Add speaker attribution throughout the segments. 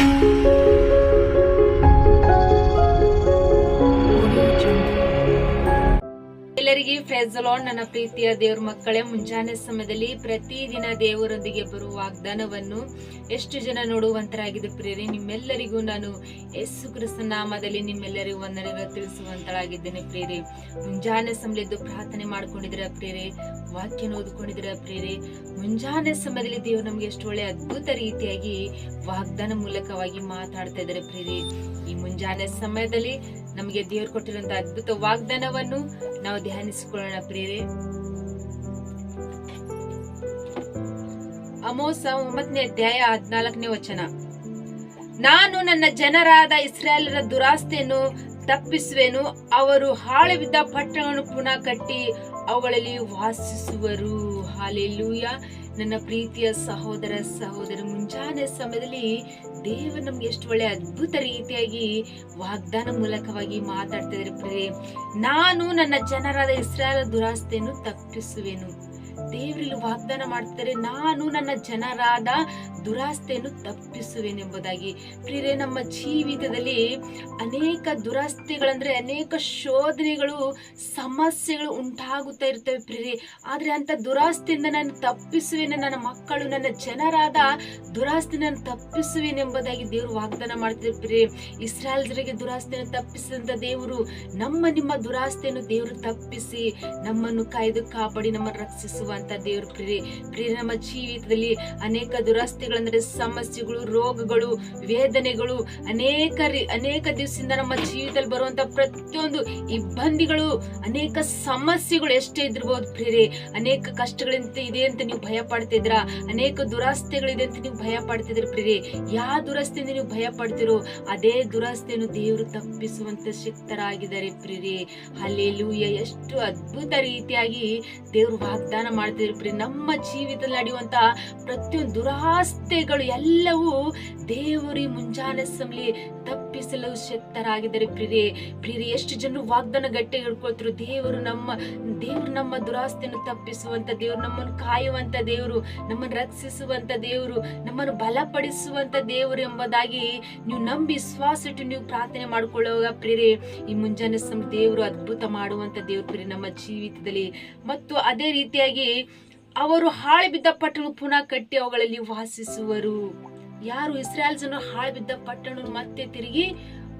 Speaker 1: you ಎಲ್ಲರಿಗೆ ಫ್ರೆಜಲಾನ್ ನನ್ನ ಪ್ರೀತಿಯ ದೇವ್ರ ಮಕ್ಕಳೇ, ಮುಂಜಾನೆ ಸಮಯದಲ್ಲಿ ಪ್ರತಿದಿನ ದೇವರೊಂದಿಗೆ ಬರುವ ವಾಗ್ದಾನವನ್ನು ಎಷ್ಟು ಜನ ನೋಡುವಂತರಾಗಿದೆ ಪ್ರೇರಿ ನಿಮ್ಮೆಲ್ಲರಿಗೂ ನಾನು ಯೇಸು ಕ್ರಿಸ್ತ ನಾಮದಲ್ಲಿ ನಿಮ್ಮೆಲ್ಲರಿಗೂ ವಂದನೆಗಳು ತಿಳಿಸುವಂತಳಾಗಿದ್ದೇನೆ ಪ್ರೇರಿ ಮುಂಜಾನೆ ಸಮಯದ್ದು ಪ್ರಾರ್ಥನೆ ಮಾಡ್ಕೊಂಡಿದ್ರ ಪ್ರಿಯರಿ? ವಾಕ್ಯನ ಓದ್ಕೊಂಡಿದ್ರೆ ಪ್ರೇರೆ ಮುಂಜಾನೆ ಸಮಯದಲ್ಲಿ ದೇವರು ನಮ್ಗೆ ಎಷ್ಟು ಒಳ್ಳೆ ಅದ್ಭುತ ರೀತಿಯಾಗಿ ವಾಗ್ದಾನ ಮೂಲಕವಾಗಿ ಮಾತಾಡ್ತಾ ಇದ್ದಾರೆ ಪ್ರೇರಿ ಈ ಮುಂಜಾನೆ ಸಮಯದಲ್ಲಿ ನಮಗೆ ದೇವರು ಕೊಟ್ಟಿರುವಂತಹ ಅದ್ಭುತ ವಾಗ್ದಾನವನ್ನು ನಾವು ಧ್ಯಾನಿಸಿಕೊಳ್ಳೋಣ ಪ್ರೇರೆ ಅಮೋಸ ಒಂಬತ್ತನೇ ಅಧ್ಯಾಯ ಹದ್ನಾಲ್ಕನೇ ವಚನ. ನಾನು ನನ್ನ ಜನರಾದ ಇಸ್ರಾಯೇಲರ ದುರಾಸ್ತಿಯನ್ನು ತಪ್ಪಿಸುವೆನು, ಅವರು ಹಾಳು ಬಿದ್ದ ಪಟ್ಟಣವನ್ನು ಪುನಃ ಕಟ್ಟಿ ಅವುಗಳಲ್ಲಿ ವಾಸಿಸುವರು. ಹಾಲೆಲೂಯ. ನನ್ನ ಪ್ರೀತಿಯ ಸಹೋದರ ಸಹೋದರ, ಮುಂಜಾನೆ ಸಮಯದಲ್ಲಿ ದೇವರು ನಮ್ಗೆ ಎಷ್ಟು ಒಳ್ಳೆ ಅದ್ಭುತ ರೀತಿಯಾಗಿ ವಾಗ್ದಾನ ಮೂಲಕವಾಗಿ ಮಾತಾಡ್ತಾ ಪ್ರಿಯರೇ ನಾನು ನನ್ನ ಜನರಾದ ಇಸ್ರಾಯೇಲ್ ದುರಾಸ್ತೆಯನ್ನು ತಪ್ಪಿಸುವೆನು. ದೇವರಲ್ಲಿ ವಾಗ್ದಾನ ಮಾಡ್ತಾರೆ ನಾನು ನನ್ನ ಜನರಾದ ದುರಾಸ್ತೆಯನ್ನು ತಪ್ಪಿಸುವೆನೆಂಬುದಾಗಿ. ಪ್ರಿಯರೇ, ನಮ್ಮ ಜೀವಿತದಲ್ಲಿ ಅನೇಕ ದುರಾಸ್ತಿಗಳಂದ್ರೆ ಅನೇಕ ಶೋಧನೆಗಳು, ಸಮಸ್ಯೆಗಳು ಉಂಟಾಗುತ್ತಾ ಇರ್ತವೆ ಪ್ರಿಯರೇ. ಆದ್ರೆ ಅಂತ ದುರಾಸ್ತಿಯಿಂದ ನಾನು ತಪ್ಪಿಸುವೆನೆ, ನನ್ನ ಮಕ್ಕಳು, ನನ್ನ ಜನರಾದ ದುರಾಸ್ತಿ ನಾನು ತಪ್ಪಿಸುವೆನೆಂಬುದಾಗಿ ದೇವರು ವಾಗ್ದಾನ ಮಾಡ್ತಾರೆ ಇಸ್ರಾಯಲ್ ಜನರಿಗೆ ದುರಾಸ್ತಿಯನ್ನು ತಪ್ಪಿಸಿದಂತ ದೇವರು ನಮ್ಮ ನಿಮ್ಮ ದುರಾಸ್ತಿಯನ್ನು ದೇವರು ತಪ್ಪಿಸಿ ನಮ್ಮನ್ನು ಕಾಯ್ದು ಕಾಪಾಡಿ, ನಮ್ಮನ್ನು ರಕ್ಷಿಸುವಂತ ದೇವ್ರ. ಪ್ರೀತಿ ಪ್ರಿಯ ನಮ್ಮ ಜೀವಿತದಲ್ಲಿ ಅನೇಕ ದುರಸ್ತಿಗಳಂದ್ರೆ ಸಮಸ್ಯೆಗಳು, ರೋಗಗಳು, ವೇದನೆಗಳು, ಅನೇಕ ಅನೇಕ ದಿವಸದಿಂದ ನಮ್ಮ ಜೀವಿತದಲ್ಲಿ ಬರುವಂತ ಪ್ರತಿಯೊಂದು ಇಬ್ಬಂದಿಗಳು, ಅನೇಕ ಸಮಸ್ಯೆಗಳು ಎಷ್ಟೇ ಇದ್ರಬಹುದು ಪ್ರೀರಿ, ಅನೇಕ ಕಷ್ಟಗಳಿಂದ ಇದೆ ಅಂತ ನೀವು ಭಯ ಪಡ್ತಿದ್ರ ಅನೇಕ ದುರಸ್ತಿಗಳಿದೆ ಅಂತ ನೀವು ಭಯ ಪಡ್ತಿದ್ರ ಪ್ರಿಯರೇ ಯಾವ ದುರಸ್ತಿಯಿಂದ ನೀವು ಭಯ ಪಡ್ತಿರೋ ಅದೇ ದುರಸ್ತಿಯನ್ನು ದೇವರು ತಪ್ಪಿಸುವಂತ ಶಕ್ತರಾಗಿದ್ದಾರೆ ಪ್ರಿಯರೇ ಅಲ್ಲೆಲೂಯ ಎಷ್ಟು ಅದ್ಭುತ ರೀತಿಯಾಗಿ ದೇವರು ವಾಗ್ದಾನ ಮಾಡ್ತಿದ್ರು ಪ್ರಿಯ ನಮ್ಮ ಜೀವಿತದಲ್ಲಿ ನಡೆಯುವಂತ ಪ್ರತಿಯೊಂದು ದುರಾಸ್ತೆಗಳು ಎಲ್ಲವೂ ದೇವರಿ ಮುಂಜಾನೆ ಸಮಲಿ ತಪ್ಪಿಸಲು ಶಕ್ತರಾಗಿದ್ದಾರೆ ಪ್ರಿಯೆ ಪ್ರಿಯೆ ಎಷ್ಟು ಜನರು ವಾಗ್ದಾನ ಗಟ್ಟಿ ಹಿಡ್ಕೊಳ್ತಾರೆ ದೇವರು ನಮ್ಮ ದೇವರು ನಮ್ಮ ದುರಾಸ್ತಿಯನ್ನು ತಪ್ಪಿಸುವಂತ ದೇವರು, ನಮ್ಮನ್ನು ಕಾಯುವಂತ ದೇವರು, ನಮ್ಮನ್ನು ರಕ್ಷಿಸುವಂತ ದೇವರು, ನಮ್ಮನ್ನು ಬಲಪಡಿಸುವಂತ ದೇವರು ಎಂಬುದಾಗಿ ನೀವು ನಂಬಿ ವಿಶ್ವಾಸ ಇಟ್ಟು ನೀವು ಪ್ರಾರ್ಥನೆ ಮಾಡ್ಕೊಳ್ಳುವಾಗ ಪ್ರಿಯರೇ, ಈ ಮುಂಜಾನೆ ಸಮ ದೇವರು ಅದ್ಭುತ ಮಾಡುವಂತ ದೇವರು ಪ್ರಿಯ ನಮ್ಮ ಜೀವಿತದಲ್ಲಿ. ಮತ್ತು ಅದೇ ರೀತಿಯಾಗಿ ಅವರು ಹಾಳು ಬಿದ್ದ ಪಟ್ಟಣ ಪುನಃ ಕಟ್ಟಿ ಅವುಗಳಲ್ಲಿ ವಾಸಿಸುವರು. ಯಾರು ಇಸ್ರಾಯಲ್ ಜನರು ಹಾಳು ಬಿದ್ದ ಪಟ್ಟಣ ಮತ್ತೆ ತಿರುಗಿ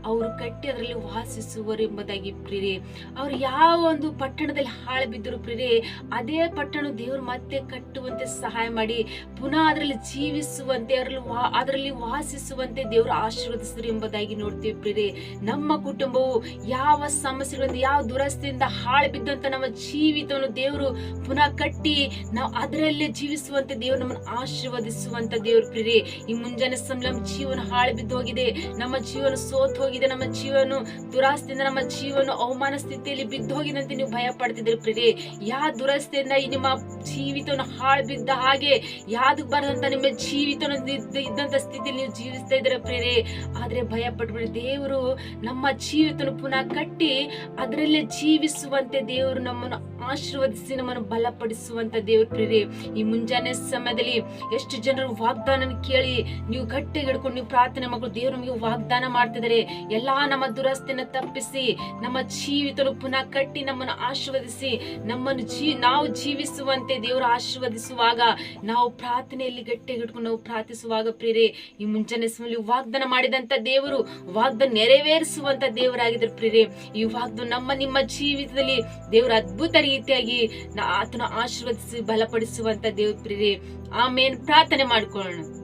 Speaker 1: ಅವರು ಕಟ್ಟಿ ಅದರಲ್ಲಿ ವಾಸಿಸುವರು ಎಂಬುದಾಗಿ ಪ್ರಿಯರೇ. ಅವರು ಯಾವ ಒಂದು ಪಟ್ಟಣದಲ್ಲಿ ಹಾಳು ಬಿದ್ದರು ಪ್ರಿಯರೇ, ಅದೇ ಪಟ್ಟಣ ದೇವರು ಮತ್ತೆ ಕಟ್ಟುವಂತೆ ಸಹಾಯ ಮಾಡಿ, ಪುನಃ ಅದರಲ್ಲಿ ಜೀವಿಸುವಂತೆ, ಅದರಲ್ಲಿ ವಾ, ಅದರಲ್ಲಿ ವಾಸಿಸುವಂತೆ ದೇವರು ಆಶೀರ್ವದಿಸಿದ್ರು ಎಂಬುದಾಗಿ ನೋಡ್ತೀವಿ ಪ್ರಿಯರೇ. ನಮ್ಮ ಕುಟುಂಬವು ಯಾವ ಸಮಸ್ಯೆಗಳಿಂದ, ಯಾವ ದುರಸ್ತಿಯಿಂದ ಹಾಳು ಬಿದ್ದಂತ ನಮ್ಮ ಜೀವಿತವನ್ನು ದೇವರು ಪುನಃ ಕಟ್ಟಿ, ನಾವು ಅದರಲ್ಲೇ ಜೀವಿಸುವಂತೆ ದೇವರು ನಮ್ಮನ್ನು ಆಶೀರ್ವದಿಸುವಂತ ದೇವರು ಪ್ರಿಯರೇ. ಈ ಮುಂಜಾನೆ ಸಂಲಂ ಜೀವನ ಹಾಳು ಬಿದ್ದು ಹೋಗಿದೆ. ನಮ್ಮ ಜೀವನ ಸೋತ್ ಹೋಗಿದೆ ನಮ್ಮ ಜೀವನ. ದುರಾಸ್ತಿಯಿಂದ ನಮ್ಮ ಜೀವನ ಅವಮಾನ ಸ್ಥಿತಿಯಲ್ಲಿ ಬಿದ್ದು ಹೋಗಿದೆ ಅಂತ ನೀವು ಭಯ ಪಡ್ತಿದ್ದೀರಿ ಪ್ರಿಯರೇ. ಯಾ ದುರಸ್ತಿಯಿಂದ ಈ ನಿಮ್ಮ ಜೀವಿತವನ್ನು ಹಾಳು ಬಿದ್ದ ಹಾಗೆ, ಯಾವ್ದಕ್ಕೆ ಬರದಂತ ನಿಮ್ಮ ಜೀವಿತ ಇದ್ದ- ಇದ್ದಂತ ಸ್ಥಿತಿಯಲ್ಲಿ ನೀವು ಜೀವಿಸ್ತಾ ಇದ್ದೀರ ಪ್ರೇರೆ ಆದ್ರೆ ಭಯ ಪಟ್ಬಿಡಿ ದೇವರು ನಮ್ಮ ಜೀವಿತನ ಪುನಃ ಕಟ್ಟಿ ಅದರಲ್ಲೇ ಜೀವಿಸುವಂತೆ ದೇವರು ನಮ್ಮನ್ನು ಆಶೀರ್ವದಿಸಿ, ನಮ್ಮನ್ನು ಬಲಪಡಿಸುವಂತ ದೇವರು ಪ್ರೇರೆ ಈ ಮುಂಜಾನೆ ಸಮಯದಲ್ಲಿ ಎಷ್ಟು ಜನರು ವಾಗ್ದಾನ ಕೇಳಿ ನೀವು ಗಟ್ಟಿ ಹಿಡ್ಕೊಂಡು ನೀವು ಪ್ರಾರ್ಥನೆ ಮಕ್ಕಳು ದೇವರು ನಮಗೆ ವಾಗ್ದಾನ ಮಾಡ್ತಿದ್ದಾರೆ. ಎಲ್ಲಾ ನಮ್ಮ ದುರಸ್ತಿನ ತಪ್ಪಿಸಿ, ನಮ್ಮ ಜೀವಿತನು ಪುನಃ ಕಟ್ಟಿ ನಮ್ಮನ್ನು ಆಶೀರ್ವದಿಸಿ, ನಮ್ಮನ್ನು ಜೀ, ನಾವು ಜೀವಿಸುವಂತೆ ದೇವರು ಆಶೀರ್ವದಿಸುವಾಗ ನಾವು ಪ್ರಾರ್ಥನೆಯಲ್ಲಿ ಗಟ್ಟಿಗಿಟ್ಕೊಂಡು ನಾವು ಪ್ರಾರ್ಥಿಸುವಾಗ ಪ್ರೇರೆ ಈ ಮುಂಚೆನೆ ಸಮಯದಲ್ಲಿ ವಾಗ್ದಾನ ಮಾಡಿದಂತ ದೇವರು, ವಾಗ್ದಾನ ನೆರವೇರಿಸುವಂತ ದೇವರಾಗಿದ್ರು ಪ್ರೇರೆ ಈ ವಾಗ್ದಾನ ನಮ್ಮ, ನಿಮ್ಮ ಜೀವಿತದಲ್ಲಿ ದೇವರ ಅದ್ಭುತ ರೀತಿಯಾಗಿ ಆತನ ಆಶೀರ್ವದಿಸಿ ಬಲಪಡಿಸುವಂತ ದೇವ್ರ ಪ್ರೇರೆ ಆಮೇನ್ ಪ್ರಾರ್ಥನೆ ಮಾಡ್ಕೊಳ್ಳೋಣ.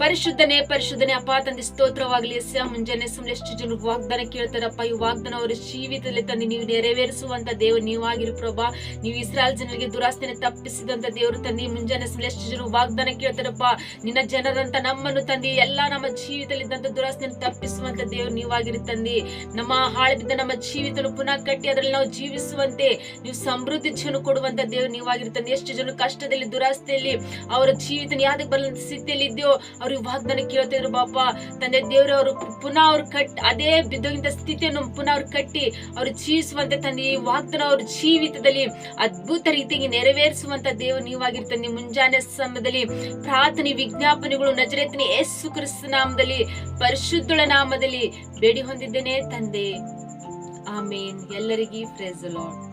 Speaker 1: ಪರಿಶುದ್ಧನೇ ಪರಿಶುದ್ಧನೇ, ಅಪ್ಪ ತಂದೆ, ಸ್ತೋತ್ರವಾಗಲಿ ಎಸ್ ಮುಂಜಾನೆ ಸುಮ್ಮನೆ ಎಷ್ಟು ಜನ ವಾಗ್ದಾನ ಕೇಳ್ತಾರಪ್ಪ, ಈ ವಾಗ್ದಾನ ಅವರ ಜೀವಿತದಲ್ಲಿ ತಂದೆ ನೀವು ನೆರವೇರಿಸುವಂತ ದೇವರು, ನೀವಾಗಿರು ಪ್ರಭಾ. ನೀವು ಇಸ್ರಾಯಲ್ ಜನರಿಗೆ ದುರಾಸ್ತಿನ ತಪ್ಪಿಸಿದಂತ ದೇವರು ತಂದೆ ಮುಂಜಾನೆ ಸುಮ್ಮನೆ ಎಷ್ಟು ಜನ ವಾಗ್ದಾನ ಕೇಳ್ತಾರಪ್ಪ. ನಿನ್ನ ಜನರಂತ ನಮ್ಮನ್ನು ತಂದಿ, ಎಲ್ಲಾ ನಮ್ಮ ಜೀವಿತದಲ್ಲಿ ಇದ್ದಂತ ದುರಾಸ್ತಿನ ತಪ್ಪಿಸುವಂತ ದೇವರು ನೀವಾಗಿರು ತಂದಿ. ನಮ್ಮ ಹಾಳಬಿದ್ದ ನಮ್ಮ ಜೀವಿತ ಪುನಃ ಕಟ್ಟಿ, ಅದರಲ್ಲಿ ನಾವು ಜೀವಿಸುವಂತೆ, ನೀವು ಸಮೃದ್ಧಿ ಜನ ಕೊಡುವಂತ ದೇವರು ನೀವಾಗಿರು ತಂದಿ. ಎಷ್ಟು ಜನ ಕಷ್ಟದಲ್ಲಿ, ದುರಾಸ್ತಿಯಲ್ಲಿ, ಅವರ ಜೀವಿತ ಯಾವ್ದಕ್ಕೆ ಬರಲಂತ ಸ್ಥಿತಿಯಲ್ಲಿ ಇದೆಯೋ ಅವ್ರಿಗೆ ವಾಗ್ದಾನ ಕೇಳ್ತಿದ್ರು ಬಾಪ ತಂದೆ ದೇವ್ರ ಅವರು ಪುನಃ ಅವ್ರು ಕಟ್ ಅದೇ ಬಿದ್ದೋಗಿಂತ ಸ್ಥಿತಿಯನ್ನು ಪುನಃ ಅವ್ರು ಕಟ್ಟಿ, ಅವ್ರು ಜೀವಿಸುವಂತೆ ತಂದೆ ಈ ವಾಗ್ದಾನ ಅವ್ರ ಜೀವಿತದಲ್ಲಿ ಅದ್ಭುತ ರೀತಿಯಾಗಿ ನೆರವೇರಿಸುವಂತ ದೇವರು ನೀವಾಗಿರ್ತಾನೆ. ಮುಂಜಾನೆ ಸಮಯದಲ್ಲಿ ಪ್ರಾರ್ಥನೆ, ವಿಜ್ಞಾಪನೆಗಳು, ನಜರೇತನ ಯೇಸು ಕ್ರಿಸ್ತ ನಾಮದಲ್ಲಿ, ಪರಿಶುದ್ಧಳ ನಾಮದಲ್ಲಿ ಬೇಡಿ ಹೊಂದಿದ್ದೇನೆ ತಂದೆ. ಆಮೇನ್. ಎಲ್ಲರಿಗೂ ಲಾರ್ಡ್